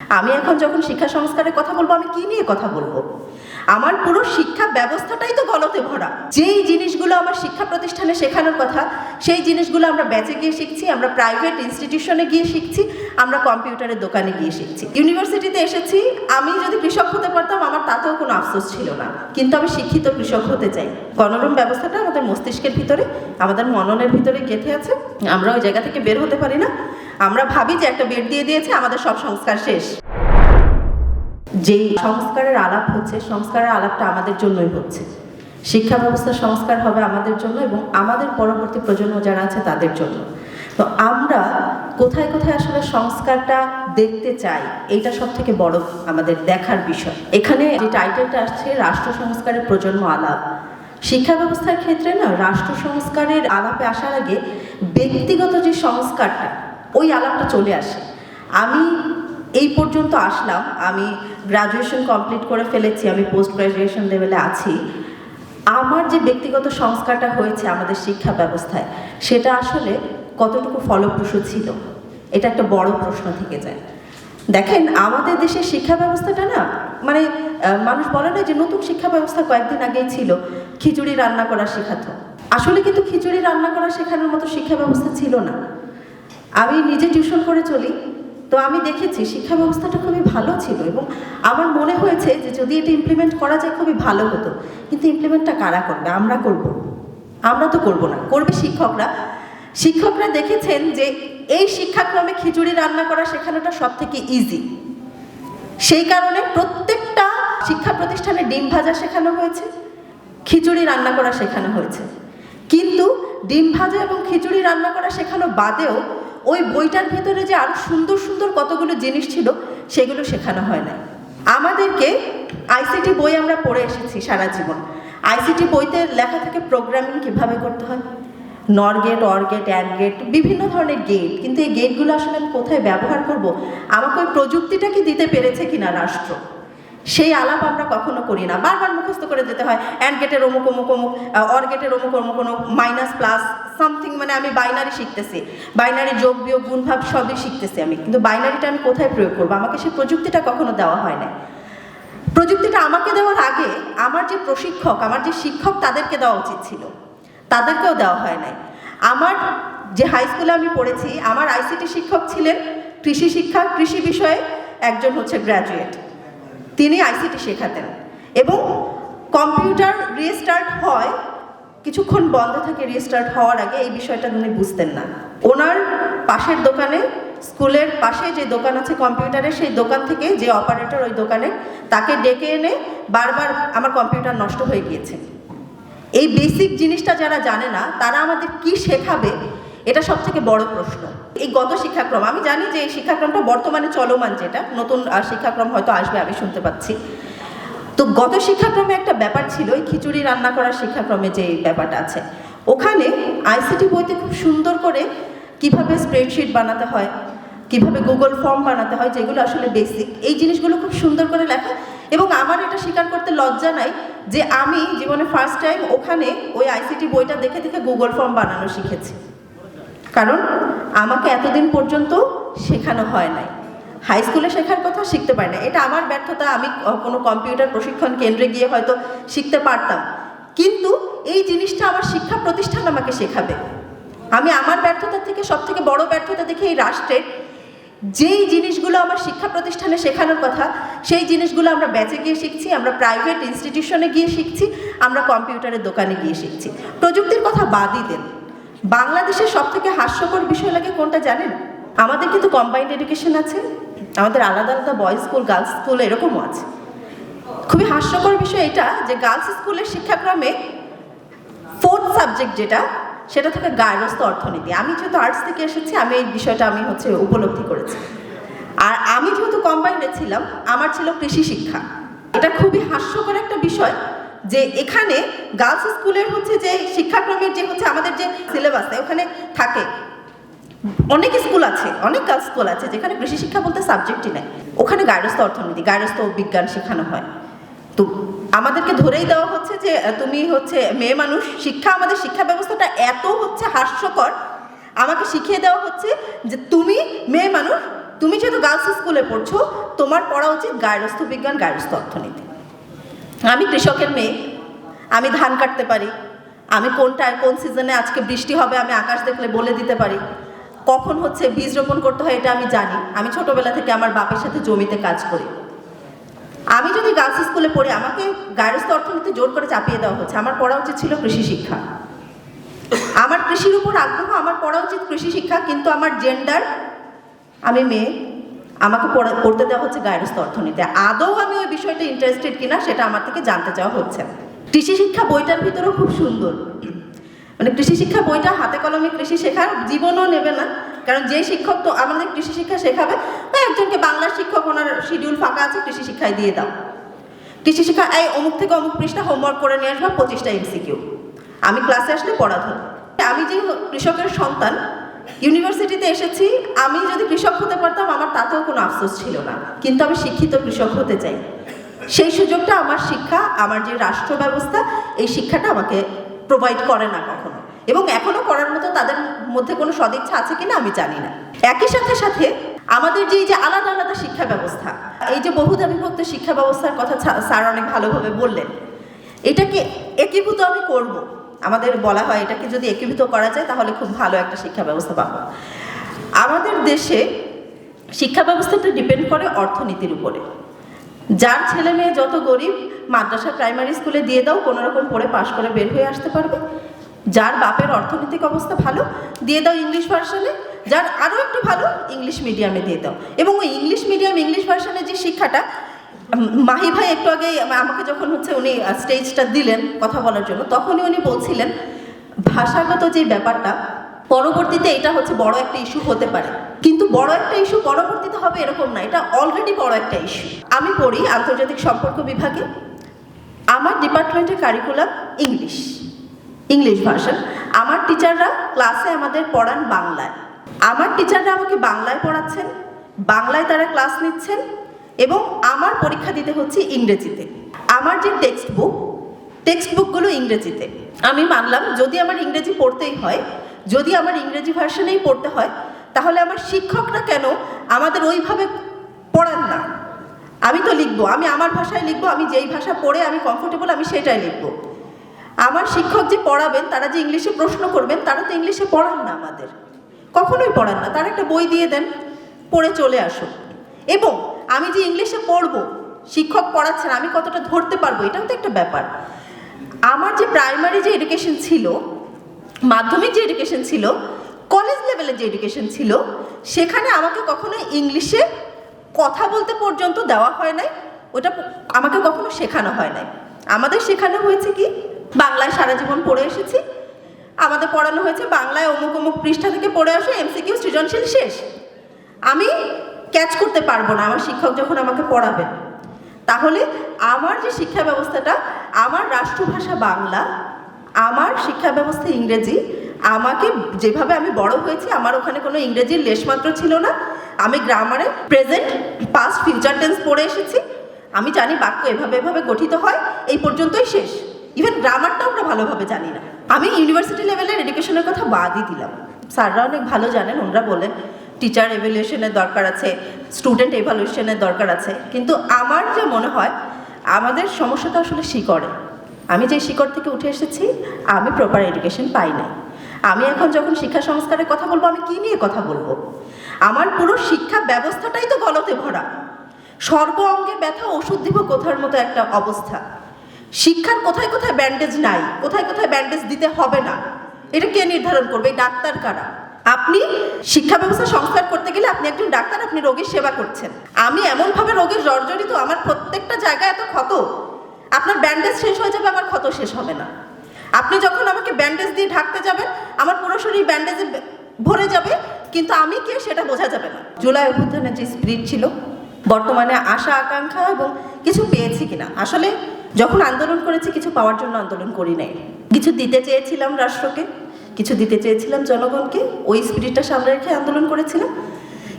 আমি এখন যখন শিক্ষা সংস্কারের কথা বলব, আমি কি নিয়ে কথা বলব? আমার পুরো শিক্ষা ব্যবস্থাটাই তো গলতে ভরা। যেই জিনিসগুলো আমার শিক্ষা প্রতিষ্ঠানে শেখানোর কথা, সেই জিনিসগুলো আমরা ব্যাচে গিয়ে শিখছি, আমরা প্রাইভেট ইনস্টিটিউশনে গিয়ে শিখছি, আমরা কম্পিউটারের দোকানে গিয়ে শিখছি। ইউনিভার্সিটিতে এসেছি, আমি যদি কৃষক হতে পারতাম, আমার তাতেও কোনো আফসোস ছিল না। কিন্তু আমি শিক্ষিত কৃষক হতে চাই। গণরম ব্যবস্থাটা আমাদের মস্তিষ্কের ভিতরে, আমাদের মননের ভিতরে গেঁথে আছে। আমরা ওই জায়গা থেকে বের হতে পারি না। আমরা ভাবি যে একটা বেড দিয়ে দিয়েছে, আমাদের সব সংস্কার শেষ। যেই সংস্কারের আলাপ হচ্ছে, সংস্কারের আলাপটা আমাদের জন্যই হচ্ছে। শিক্ষা ব্যবস্থার সংস্কার হবে আমাদের জন্য এবং আমাদের পরবর্তী প্রজন্ম যারা আছে তাদের জন্য। তো আমরা কোথায় কোথায় আসলে সংস্কারটা দেখতে চাই, এইটা সব থেকে বড় আমাদের দেখার বিষয়। এখানে যে টাইটেলটা আসছে, রাষ্ট্র সংস্কারের প্রজন্ম আলাপ। শিক্ষা ব্যবস্থার ক্ষেত্রে না, রাষ্ট্র সংস্কারের আলাপে আসার আগে ব্যক্তিগত যে সংস্কারটা ওই আলাপটা চলে আসে। আমি এই পর্যন্ত আসলাম, আমি গ্রাজুয়েশন কমপ্লিট করে ফেলেছি, আমি পোস্ট গ্রাজুয়েশন লেভেলে আছি। আমার যে ব্যক্তিগত সংস্কারটা হয়েছে আমাদের শিক্ষা ব্যবস্থায়, সেটা আসলে কতটুকু ফলপ্রসূ ছিল? এটা একটা বড় প্রশ্ন থেকে যায়। দেখেন, আমাদের দেশের শিক্ষা ব্যবস্থাটা না মানে মানুষ বলে না যে নতুন শিক্ষা ব্যবস্থা কয়েকদিন আগেই ছিল, খিচুড়ি রান্না করা শেখাতো। আসলে কিন্তু খিচুড়ি রান্না করা শেখানোর মতো শিক্ষা ব্যবস্থা ছিল না। আমি নিজে টিউশন করে চলি। তো আমি দেখেছি শিক্ষা ব্যবস্থাটা খুবই ভালো ছিল এবং আমার মনে হয়েছে যে যদি এটা ইমপ্লিমেন্ট করা যায় খুবই ভালো হতো। কিন্তু ইমপ্লিমেন্টটা কারা করবে? আমরা করব। আমরা তো করব না। করবে শিক্ষকরা। শিক্ষকরা দেখেছেন যে এই শিক্ষাক্রমে খিচুড়ি রান্না করা শেখানোটা সব থেকে ইজি সেই কারণে প্রত্যেকটা শিক্ষা প্রতিষ্ঠানে ডিম ভাজা শেখানো হয়েছে, খিচুড়ি রান্না করা শেখানো হয়েছে। কিন্তু ডিম ভাজা এবং খিচুড়ি রান্না করা শেখানো বাদেও ওই বইটার ভেতরে যে আরও সুন্দর সুন্দর কতগুলো জিনিস ছিল, সেগুলো শেখানো হয় না আমাদেরকে আইসিটি বই আমরা পড়ে এসেছি সারা জীবন। আইসিটি বইতে লেখা থাকে প্রোগ্রামিং কীভাবে করতে হয়? নর গেট অর গেট গেট বিভিন্ন ধরনের গেট কিন্তু এই গেটগুলো আসলে আমি কোথায় ব্যবহার করব? আমাকে ওই প্রযুক্তিটা কি দিতে পেরেছে কিনা রাষ্ট্র? সেই আলাপ আমরা কখনো করি না। বারবার মুখস্থ করে যেতে হয় অ্যান্ড গেটের অমুক অমুক অমুক অর গেটের অমুক অমুক অমুক মাইনাস প্লাস সামথিং মানে আমি বাইনারি শিখতেছি। বাইনারি যোগ, বিয়োগ, গুণভাব সবই শিখতেছি আমি। কিন্তু বাইনারিটা আমি কোথায় প্রয়োগ করব? আমাকে সেই প্রযুক্তিটা কখনো দেওয়া হয় না প্রযুক্তিটা আমাকে দেওয়ার আগে আমার যে প্রশিক্ষক, আমার যে শিক্ষক তাদেরকে দেওয়া উচিত ছিল। তাদেরকেও দেওয়া হয় নাই। আমার যে হাই স্কুলে আমি পড়েছি, আমার আইসিটি শিক্ষক ছিলেন কৃষি শিক্ষা, কৃষি বিষয়ে একজন হচ্ছে গ্র্যাজুয়েট তিনি আইসিটি শেখাতেন। এবং কম্পিউটার রিস্টার্ট হয় কিছুক্ষণ বন্ধ থেকে রিস্টার্ট হওয়ার আগে এই বিষয়টা উনি বুঝতেন না। ওনার পাশের দোকানে, স্কুলের পাশে যে দোকান আছে কম্পিউটারের, সেই দোকান থেকে যে অপারেটর ওই দোকানে তাকে ডেকে এনে বারবার আমার কম্পিউটার নষ্ট হয়ে গিয়েছে। এই বেসিক জিনিসটা যারা জানে না, তারা আমাদের কি শেখাবে, এটা সব থেকে বড় প্রশ্ন। এই গত শিক্ষাক্রম, আমি জানি যে এই শিক্ষাক্রমটা বর্তমানে চলমান যেটা, নতুন শিক্ষাক্রম হয়তো আসবে, আমি শুনতে পাচ্ছি। তো গত শিক্ষাক্রমে একটা ব্যাপার ছিল ওই খিচুড়ি রান্না করার শিক্ষাক্রমে যে ব্যাপারটা আছে, ওখানে আইসিটি বইতে খুব সুন্দর করে কীভাবে স্প্রেডশিট বানাতে হয়, কীভাবে গুগল ফর্ম বানাতে হয়, যেগুলো আসলে বেসিক এই জিনিসগুলো খুব সুন্দর করে লেখা এবং আমার এটা স্বীকার করতে লজ্জা নাই যে আমি জীবনে ফার্স্ট টাইম ওখানে ওই আইসিটি বইটা দেখে দেখে গুগল ফর্ম বানানো শিখেছি। কারণ আমাকে এতদিন পর্যন্ত শেখানো হয় নাই। হাই স্কুলে শেখার কথা শিখতে পারি না। এটা আমার ব্যর্থতা, আমি কোনো কম্পিউটার প্রশিক্ষণ কেন্দ্রে গিয়ে হয়তো শিখতে পারতাম। কিন্তু এই জিনিসটা আমার শিক্ষা প্রতিষ্ঠান আমাকে শেখাবে। আমি আমার ব্যর্থতার থেকে সব থেকে বড় ব্যর্থতা দেখি এই রাষ্ট্রের যেই জিনিসগুলো আমার শিক্ষা প্রতিষ্ঠানে শেখানোর কথা, সেই জিনিসগুলো আমরা ব্যাচে গিয়ে শিখছি, আমরা প্রাইভেট ইনস্টিটিউশনে গিয়ে শিখছি, আমরা কম্পিউটারের দোকানে গিয়ে শিখছি। প্রযুক্তির কথা বাদই দেন। বাংলাদেশের সব থেকে হাস্যকর বিষয় লাগে কোনটা জানেন? আমাদের কিন্তু কম্বাইন্ড এডুকেশন আছে, আমাদের আলাদা আলাদা বয়েজ স্কুল গার্লস স্কুল এরকমও আছে। খুবই হাস্যকর বিষয় এটা যে গার্লস স্কুলের শিক্ষাক্রমে ফোর্থ সাবজেক্ট যেটা, সেটা থেকে গার্হস্থ অর্থনীতি। আমি যেহেতু আর্টস থেকে এসেছি, আমি এই বিষয়টা আমি হচ্ছে উপলব্ধি করেছি। আর আমি যেহেতু কম্বাইন্ডে ছিলাম, আমার ছিল কৃষি শিক্ষা। এটা খুবই হাস্যকর একটা বিষয় যে এখানে গার্লস স্কুলের হচ্ছে যে শিক্ষাক্রমের যে হচ্ছে আমাদের যে সিলেবাস ওখানে থাকে অনেক স্কুল আছে, অনেক স্কুল আছে যেখানে কৃষি শিক্ষা বলতে সাবজেক্টই নেই। ওখানে গার্হস্থ অর্থনীতি গার্হস্থ বিজ্ঞান শেখানো হয়। তো আমাদেরকে ধরেই দেওয়া হচ্ছে যে তুমি হচ্ছে মেয়ে মানুষ, শিক্ষা আমাদের শিক্ষা ব্যবস্থাটা এত হচ্ছে হাস্যকর। আমাকে শিখিয়ে দেওয়া হচ্ছে যে তুমি মেয়ে মানুষ, তুমি যেহেতু গার্লস স্কুলে পড়ছো, তোমার পড়া উচিত গার্হস্থ্য বিজ্ঞান, গার্হস্থ্য অর্থনীতি। আমি কৃষকের মেয়ে, আমি ধান কাটতে পারি, আমি কোনটা, কোন সিজনে আজকে বৃষ্টি হবে আমি আকাশ দেখলে বলে দিতে পারি। কখন হচ্ছে বীজ রোপণ করতে হয় এটা আমি জানি। আমি ছোটবেলা থেকে আমার বাপের সাথে জমিতে কাজ করি। আমি যদি গার্লস স্কুলে পড়ি, আমাকে গার্হস্থ্য অর্থনীতি জোর করে চাপিয়ে দেওয়া হচ্ছে। আমার পড়া উচিত ছিল কৃষি শিক্ষা। আমার কৃষির উপর আগ্রহ, আমার পড়া উচিত কৃষি শিক্ষা, কিন্তু আমার জেন্ডার আমি মেয়ে, আমাকে পড়া- পড়তে দেওয়া হচ্ছে গার্হস্থ্য অর্থনীতি। আদৌ আমি ওই বিষয়টা ইন্টারেস্টেড কিনা, সেটা আমার থেকে জানতে চাওয়া হচ্ছে কৃষি শিক্ষা বইটার ভিতরেও খুব সুন্দর। মানে কৃষি শিক্ষা বইটা হাতে কলমে কৃষি শেখার জীবনও নেবে না। কারণ যে শিক্ষক তো আমাদের কৃষি শিক্ষা শেখাবে ওই একজনকে বাংলার শিক্ষক ওনার শিডিউল ফাঁকা আছে, কৃষি শিক্ষায় দিয়ে দাও। কৃষি শিক্ষা এই অমুক থেকে অমুক পৃষ্ঠা হোমওয়ার্ক করে নিয়ে আসবা, পঁচিশটা এমসিকিউ আমি ক্লাসে আসলে পড়া ধরো আমি যে কৃষকের সন্তান ইউনিভার্সিটিতে এসেছি, আমি যদি কৃষক হতে পারতাম, আমার তাতেও কোনো আফসোস ছিল না। কিন্তু আমি শিক্ষিত কৃষক হতে চাই। সেই সুযোগটা আমার শিক্ষা, আমার যে রাষ্ট্র ব্যবস্থা এই শিক্ষাটা আমাকে প্রোভাইড করে না কখনো। এবং এখনও করার মতো তাদের মধ্যে কোনো সদিচ্ছা আছে কিনা আমি জানি না। একই সাথে সাথে আমাদের যে এই যে আলাদা আলাদা শিক্ষা ব্যবস্থা, এই যে বহুধা বিভক্ত শিক্ষা ব্যবস্থার কথা স্যার অনেক ভালোভাবে বললেন, এটাকে একীভূত আমি করব। আমাদের বলা হয় এটাকে যদি একীভূত করা যায় তাহলে খুব ভালো একটা শিক্ষা ব্যবস্থা পাবো। আমাদের দেশে শিক্ষা ব্যবস্থাটা ডিপেন্ড করে অর্থনীতির উপরে। যার ছেলে মেয়ে যত গরিব মাদ্রাসা প্রাইমারি স্কুলে দিয়ে দাও কোনো রকম পড়ে পাশ করে বের হয়ে আসতে পারবে। যার বাপের অর্থনৈতিক অবস্থা ভালো, দিয়ে দাও ইংলিশ ভার্সনে যার আরও একটু ভালো ইংলিশ মিডিয়ামে দিয়ে দাও। এবং ওই ইংলিশ মিডিয়াম ইংলিশ ভার্সনের যে শিক্ষাটা মাহি ভাই একটু আগে আমাকে যখন হচ্ছে উনি স্টেজটা দিলেন কথা বলার জন্য, তখনই উনি বলছিলেন, ভাষাগত যে ব্যাপারটা, পরবর্তীতে এটা হচ্ছে বড় একটা ইস্যু হতে পারে। কিন্তু বড় একটা ইস্যু পরবর্তীতে হবে এরকম না, এটা অলরেডি বড় একটা ইস্যু আমি পড়ি আন্তর্জাতিক সম্পর্ক বিভাগে আমার ডিপার্টমেন্টের কারিকুলাম ইংলিশ ইংলিশ ভার্সন আমার টিচাররা ক্লাসে আমাদের পড়ান বাংলায়। আমার টিচাররা আমাকে বাংলায় পড়াচ্ছেন, বাংলায় তারা ক্লাস নিচ্ছেন এবং আমার পরীক্ষা দিতে হচ্ছে ইংরেজিতে। আমার যে টেক্সট বুক টেক্সট বুকগুলো ইংরেজিতে। আমি মানলাম, যদি আমার ইংরেজি পড়তেই হয়, যদি আমার ইংরেজি ভার্সনেই পড়তে হয়, তাহলে আমার শিক্ষকরা কেন আমাদের ওইভাবে পড়ান না? আমি তো লিখব, আমি আমার ভাষায় লিখব, আমি যেই ভাষা পড়ে আমি কমফোর্টেবল আমি সেটাই লিখব। আমার শিক্ষক যে পড়াবেন, তারা যে ইংলিশে প্রশ্ন করবেন, তারা তো ইংলিশে পড়ান না আমাদের। কখনোই পড়ান না, তারা একটা বই দিয়ে দেন, পড়ে চলে আসো এবং আমি যে ইংলিশে পড়ব, শিক্ষক পড়াচ্ছেন, আমি কতটা ধরতে পারব, এটাও তো একটা ব্যাপার। আমার যে প্রাইমারি যে এডুকেশন ছিল, মাধ্যমিক যে এডুকেশন ছিল কলেজ লেভেলের যে এডুকেশন ছিল, সেখানে আমাকে কখনো ইংলিশে কথা বলতে পর্যন্ত দেওয়া হয় নাই, ওটা আমাকে কখনো শেখানো হয় নাই। আমাদের শেখানো হয়েছে কি? বাংলায় সারা জীবন পড়ে এসেছি। আমাদের পড়ানো হয়েছে বাংলায় অমুক অমুক পৃষ্ঠা থেকে পড়ে আসে, এমসিকিউ সৃজনশীল শেষ। আমি ক্যাচ করতে পারব না, আমার শিক্ষক যখন আমাকে পড়াবেন। তাহলে আমার যে শিক্ষা ব্যবস্থাটা, আমার রাষ্ট্রভাষা বাংলা আমার শিক্ষা ব্যবস্থা ইংরেজি, আমাকে যেভাবে আমি বড় হয়েছি, আমার ওখানে কোনো ইংরেজির লেশমাত্র ছিল না। আমি গ্রামারে প্রেজেন্ট পাস্ট ফিউচার টেন্স পড়ে এসেছি। আমি জানি বাক্য এভাবে এভাবে গঠিত হয়, এই পর্যন্তই শেষ। ইভেন গ্রামারটা আমরা ভালোভাবে জানি না। আমি ইউনিভার্সিটি লেভেলের এডুকেশনের কথা বাদই দিলাম। স্যাররা অনেক ভালো জানেন, ওনারা বলেন টিচার এভ্যালুয়েশনের দরকার আছে স্টুডেন্ট এভ্যালুয়েশনের দরকার আছে। কিন্তু আমার যে মনে হয়, আমাদের সমস্যাটা আসলে শিকড়ে আমি যে শিকড় থেকে উঠে এসেছি, আমি প্রপার এডুকেশন পাই নাই। আমি এখন যখন শিক্ষা সংস্কারের কথা বলব, আমি কি নিয়ে কথা বলব? আমার পুরো শিক্ষা ব্যবস্থাটাই তো গলতে ভরা। সর্ব অঙ্গে ব্যথা ওষুধ দিব কোথার মতো একটা অবস্থা? শিক্ষার কোথায় কোথায় ব্যান্ডেজ নাই, কোথায় কোথায় ব্যান্ডেজ দিতে হবে না? এটা কে নির্ধারণ করবে? ডাক্তার কারা? আপনি শিক্ষা ব্যবস্থা সংস্কার করতে গেলে আপনি একজন ডাক্তার, আপনি রোগীর সেবা করছেন। আমি এমনভাবে রোগের জর্জরিত, আমার প্রত্যেকটা জায়গায় এত ক্ষত। আপনার ব্যান্ডেজ শেষ হয়ে যাবে, আমার ক্ষত শেষ হবে না। আপনি যখন আমাকে ব্যান্ডেজ দিয়ে ঢাকতে যাবেন, আমার পুরো শরীর ব্যান্ডেজে ভরে যাবে, কিন্তু আমি কে সেটা বোঝা যাবে না। জুলাই অভ্যুত্থানের যে স্পিরিট ছিল, বর্তমানে আশা, আকাঙ্ক্ষা এবং কিছু পেয়েছি কিনা। আসলে যখন আন্দোলন করেছি, কিছু পাওয়ার জন্য আন্দোলন করি নাই। কিছু দিতে চেয়েছিলাম রাষ্ট্রকে, কিছু দিতে চেয়েছিলাম জনগণকে, ওই স্পিরিটটা সামনে রেখে আন্দোলন করেছিলাম।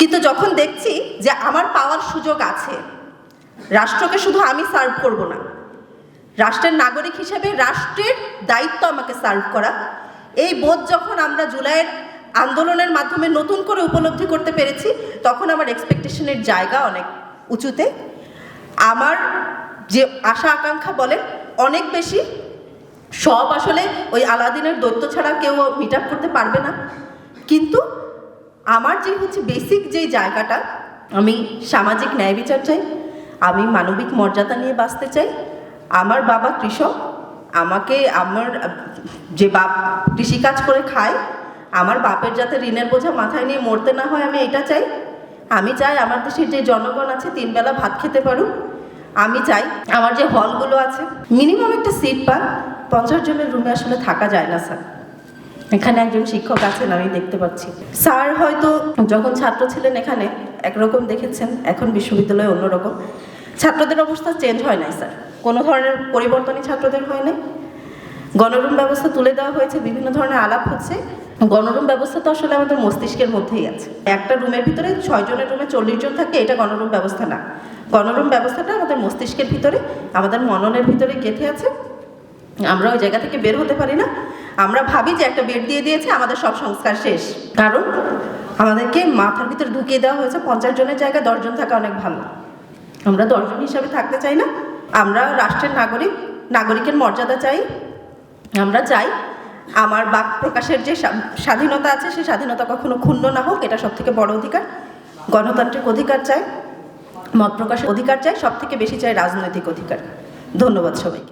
কিন্তু যখন দেখছি যে আমার পাওয়ার সুযোগ আছে, রাষ্ট্রকে শুধু আমি সার্ভ করব না রাষ্ট্রের নাগরিক হিসেবে রাষ্ট্রের দায়িত্ব আমাকে সার্ভ করা। এই বোধ যখন আমরা জুলাইয়ের আন্দোলনের মাধ্যমে নতুন করে উপলব্ধি করতে পেরেছি, তখন আমার এক্সপেকটেশনের জায়গা অনেক উঁচুতে। আমার যে আশা আকাঙ্ক্ষা বলেন, অনেক বেশি। সব আসলে ওই আলাদিনের দৈত্য ছাড়া কেউ মিট আপ করতে পারবে না। কিন্তু আমার যে হচ্ছে বেসিক যে জায়গাটা, আমি সামাজিক ন্যায় বিচার চাই, আমি মানবিক মর্যাদা নিয়ে বাঁচতে চাই আমার বাবা কৃষক, আমাকে আমার, যে বাপ কৃষিকাজ করে খায়, আমার বাপের যাতে ঋণের বোঝা মাথায় নিয়ে মরতে না হয়, আমি এটা চাই। আমি চাই আমার দেশের যে জনগণ আছে, তিনবেলা ভাত খেতে পারুক। আমি চাই আমার যে হলগুলো আছে মিনিমাম একটা সিট পান পঞ্চাশ জনের রুমে আসলে থাকা যায় না স্যার এখানে একজন শিক্ষক আছেন, আমি দেখতে পাচ্ছি। স্যার হয়তো যখন ছাত্র ছিলেন এখানে, একরকম দেখেছেন, এখন বিশ্ববিদ্যালয়ে অন্যরকম। ছাত্রদের অবস্থা চেঞ্জ হয় নাই, স্যার। কোনো ধরনের পরিবর্তনই ছাত্রদের হয় নাই। গণরুম ব্যবস্থা তুলে দেওয়া হয়েছে, বিভিন্ন ধরনের আলাপ হচ্ছে। গণরুম ব্যবস্থা তো আসলে আমাদের মস্তিষ্কের মধ্যেই আছে। একটা রুমের ভিতরে ছয় জনের রুমে চল্লিশ জন থাকে, এটা গণরুম ব্যবস্থা না। গণরুম ব্যবস্থাটা আমাদের মস্তিষ্কের ভিতরে, আমাদের মননের ভিতরে গেঁথে আছে। আমরা ওই জায়গা থেকে বের হতে পারি না। আমরা ভাবি যে একটা বেড দিয়ে দিয়েছে, আমাদের সব সংস্কার শেষ। কারণ আমাদেরকে মাথার ভিতরে ঢুকিয়ে দেওয়া হয়েছে, পঞ্চাশ জনের জায়গায় দশজন থাকা অনেক ভালো। আমরা দশজন হিসাবে থাকতে চাই না। আমরা রাষ্ট্রের নাগরিক, নাগরিকের মর্যাদা চাই। আমরা চাই আমার বাক প্রকাশের যে স্বা- স্বাধীনতা আছে সেই স্বাধীনতা কখনো ক্ষুণ্ণ না হোক, এটা সব থেকে বড় অধিকার। গণতান্ত্রিক অধিকার চাই, মত প্রকাশের অধিকার চাই সব থেকে বেশি চাই রাজনৈতিক অধিকার। ধন্যবাদ সবাইকে।